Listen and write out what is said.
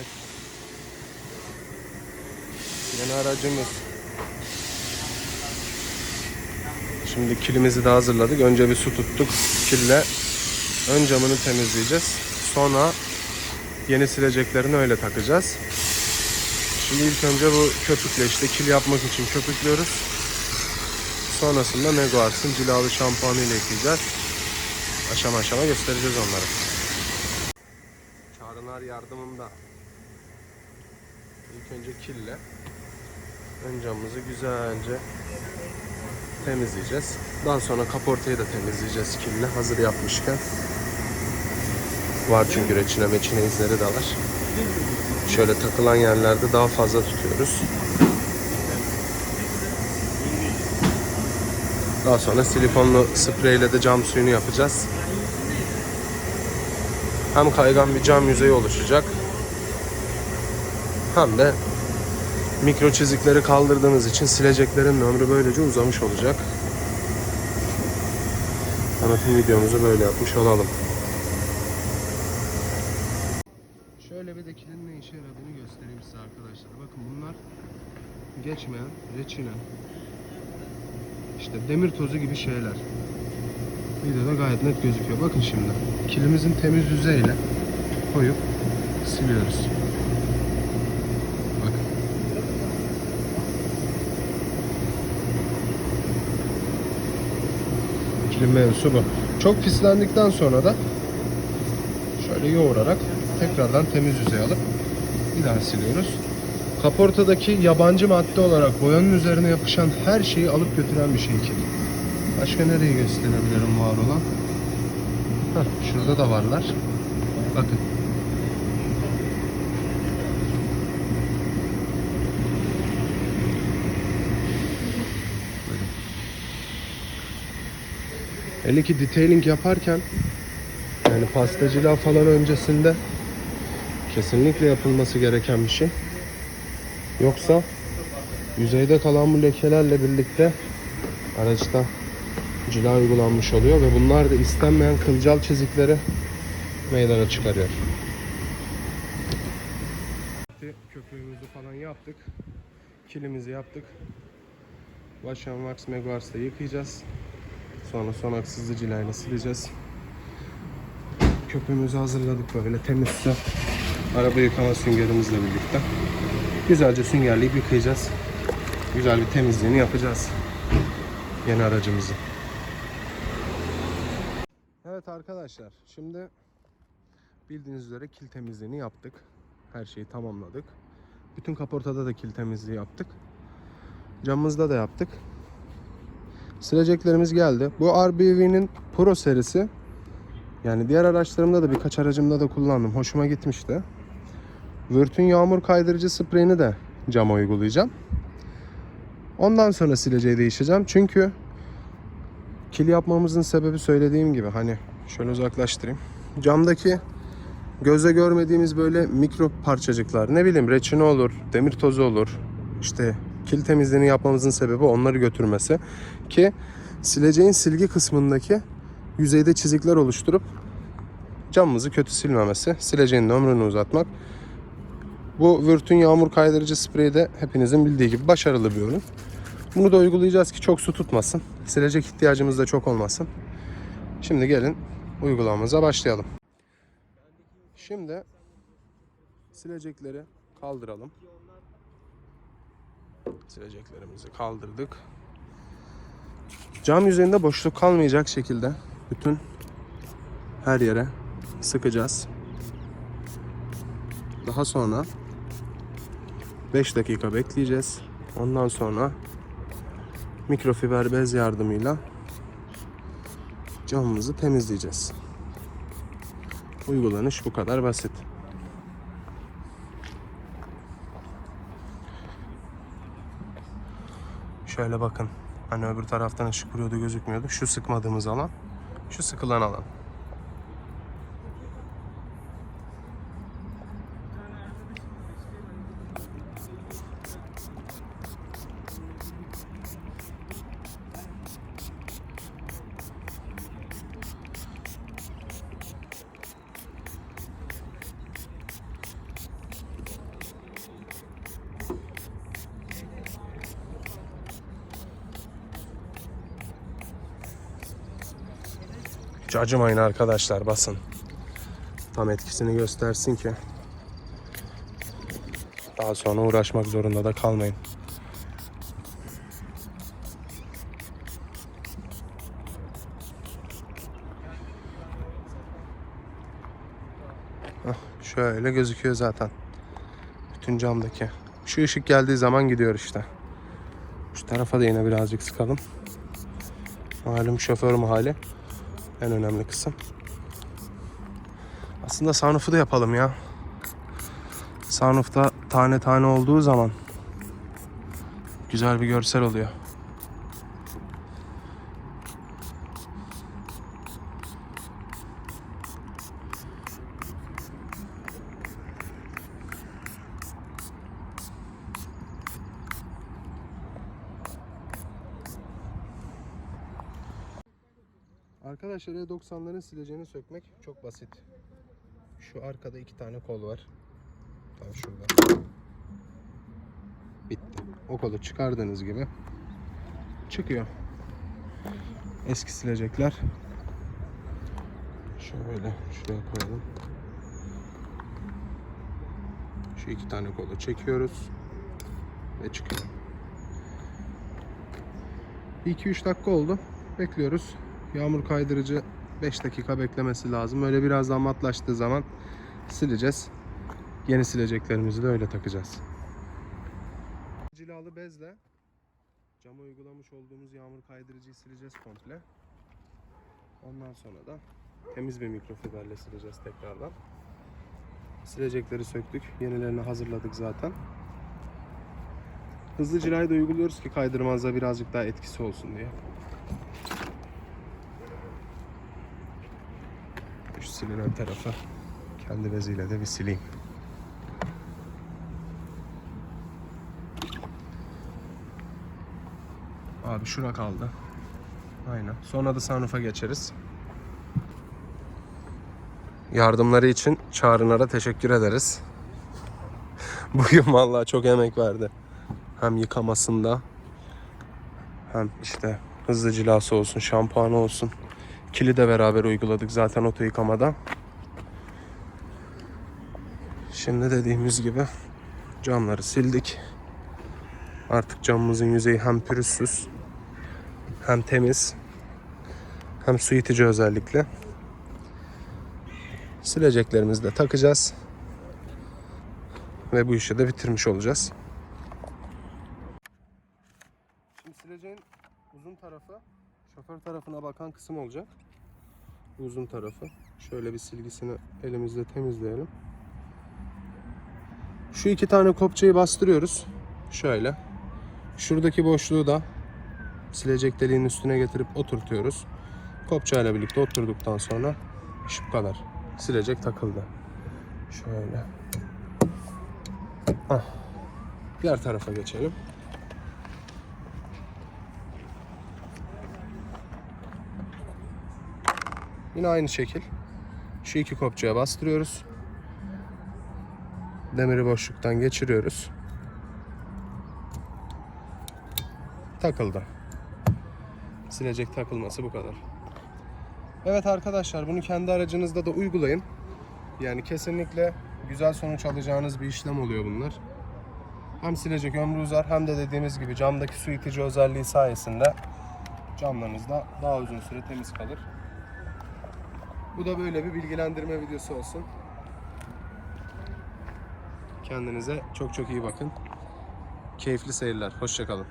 Evet. Yeni aracımız. Şimdi kilimizi de hazırladık. Önce bir su tuttuk. Kille ön camını temizleyeceğiz. Sonra yeni sileceklerini öyle takacağız. Şimdi ilk önce bu köpükle işte kil yapmak için köpüklüyoruz. Sonrasında Meguars'ın cilalı şampuanı ile yıkayacağız. Aşama aşama göstereceğiz onları. Çağrılar yardımımda. İlk önce kille ön camımızı güzelce temizleyeceğiz. Daha sonra kaportayı da temizleyeceğiz kille hazır yapmışken. Var çünkü reçine meçine izleri de var. Şöyle takılan yerlerde daha fazla tutuyoruz. Daha sonra silikonlu spreyle de cam suyunu yapacağız. Hem kaygan bir cam yüzeyi oluşacak. Hem de mikro çizikleri kaldırdığımız için sileceklerin ömrü böylece uzamış olacak. Tanıtım videomuzu böyle yapmış olalım. Şöyle bir de kilin ne işe yaradığını göstereyim size arkadaşlar. Bakın bunlar geçmeyen reçine. İşte demir tozu gibi şeyler. Videoda gayet net gözüküyor. Bakın şimdi. Kilimizin temiz yüzeyle koyup siliyoruz. Bakın. Kilim mevzusu bu. Çok pislendikten sonra da şöyle yoğurarak tekrardan temiz yüzey alıp bir daha siliyoruz. Kaportadaki yabancı madde olarak boyanın üzerine yapışan her şeyi alıp götüren bir şey kilim. Başka nereyi gösterebilirim var olan? Heh, şurada da varlar. Bakın. Hele ki detailing yaparken yani pastacılığa falan öncesinde kesinlikle yapılması gereken bir şey. Yoksa yüzeyde kalan bu lekelerle birlikte araçta cila uygulanmış oluyor ve bunlar da istenmeyen kılcal çizikleri meydana çıkarıyor. Köpüğümüzü falan yaptık. Kilimizi yaptık. Wash and Wax Meguars'ta yıkayacağız. Sonra son aksızlı cilayla sileceğiz. Köpüğümüzü hazırladık böyle temiz su. Araba yıkama süngerimizle birlikte. Güzelce süngerleyip yıkayacağız. Güzel bir temizliğini yapacağız. Yeni aracımızı. Evet arkadaşlar şimdi bildiğiniz üzere kil temizliğini yaptık. Her şeyi tamamladık. Bütün kaportada da kil temizliği yaptık. Camımızda da yaptık. Sileceklerimiz geldi. Bu RBV'nin Pro serisi. Yani diğer araçlarımda da birkaç aracımda da kullandım. Hoşuma gitmişti. Vört'ün yağmur kaydırıcı spreyini de cama uygulayacağım. Ondan sonra sileceği değişeceğim. Çünkü kil yapmamızın sebebi söylediğim gibi hani şöyle uzaklaştırayım. Camdaki göze görmediğimiz böyle mikro parçacıklar ne bileyim reçine olur, demir tozu olur. İşte kil temizliğini yapmamızın sebebi onları götürmesi ki sileceğin silgi kısmındaki yüzeyde çizikler oluşturup camımızı kötü silmemesi, sileceğin ömrünü uzatmak. Bu Vürt'ün yağmur kaydırıcı spreyi de hepinizin bildiği gibi başarılı bir ürün. Bunu da uygulayacağız ki çok su tutmasın. Silecek ihtiyacımız da çok olmasın. Şimdi gelin uygulamamıza başlayalım. Şimdi silecekleri kaldıralım. Sileceklerimizi kaldırdık. Cam yüzeyinde boşluk kalmayacak şekilde bütün her yere sıkacağız. Daha sonra 5 dakika bekleyeceğiz. Ondan sonra mikrofiber bez yardımıyla camımızı temizleyeceğiz. Uygulanış bu kadar basit. Şöyle bakın. Hani öbür taraftan ışık vuruyordu gözükmüyordu. Şu sıkmadığımız alan. Şu sıkılan alan. Acımayın arkadaşlar basın. Tam etkisini göstersin ki. Daha sonra uğraşmak zorunda da kalmayın. Şöyle gözüküyor zaten. Bütün camdaki. Şu ışık geldiği zaman gidiyor işte. Şu tarafa da yine birazcık sıkalım. Malum şoför hali. En önemli kısım. Aslında sunroof'u da yapalım ya. Sunroof'ta tane tane olduğu zaman güzel bir görsel oluyor. Arkadaşlar E90'ların sileceğini sökmek çok basit. Şu arkada iki tane kol var. Tam şurada. Bitti. O kolu çıkardığınız gibi çıkıyor. Eski silecekler. Şöyle şuraya koyalım. Şu iki tane kolu çekiyoruz ve çıkıyor. 2-3 dakika oldu. Bekliyoruz. Yağmur kaydırıcı 5 dakika beklemesi lazım. Öyle biraz daha matlaştığı zaman sileceğiz. Yeni sileceklerimizi de öyle takacağız. Cilalı bezle cama uygulamış olduğumuz yağmur kaydırıcıyı sileceğiz komple. Ondan sonra da temiz bir mikrofiberle sileceğiz tekrardan. Silecekleri söktük. Yenilerini hazırladık zaten. Hızlı cilayı da uyguluyoruz ki kaydırmazda birazcık daha etkisi olsun diye. Silinen tarafı kendi beziyle de bir sileyim. Abi şura kaldı. Aynen. Sonra da sunroof'a geçeriz. Yardımları için Çağrı'nlara teşekkür ederiz. Bugün vallahi çok emek verdi. Hem yıkamasında hem işte hızlı cilası olsun, şampuanı olsun. Kili de beraber uyguladık zaten oto yıkamada. Şimdi dediğimiz gibi camları sildik. Artık camımızın yüzeyi hem pürüzsüz hem temiz hem su itici özellikle. Sileceklerimizi de takacağız. Ve bu işi de bitirmiş olacağız. Şimdi sileceğin uzun tarafı şoför tarafına bakan kısım olacak. Uzun tarafı. Şöyle bir silgisini elimizle temizleyelim. Şu iki tane kopçayı bastırıyoruz. Şöyle. Şuradaki boşluğu da silecek deliğin üstüne getirip oturtuyoruz. Kopçayla birlikte oturduktan sonra iş kadar. Silecek takıldı. Şöyle. Hah. Diğer tarafa geçelim. Yine aynı şekil. Şu iki kopçaya bastırıyoruz. Demiri boşluktan geçiriyoruz. Takıldı. Silecek takılması bu kadar. Evet arkadaşlar bunu kendi aracınızda da uygulayın. Yani kesinlikle güzel sonuç alacağınız bir işlem oluyor bunlar. Hem silecek ömrü uzar hem de dediğimiz gibi camdaki su itici özelliği sayesinde camlarınız da daha uzun süre temiz kalır. Bu da böyle bir bilgilendirme videosu olsun. Kendinize çok çok iyi bakın. Keyifli seyirler. Hoşçakalın.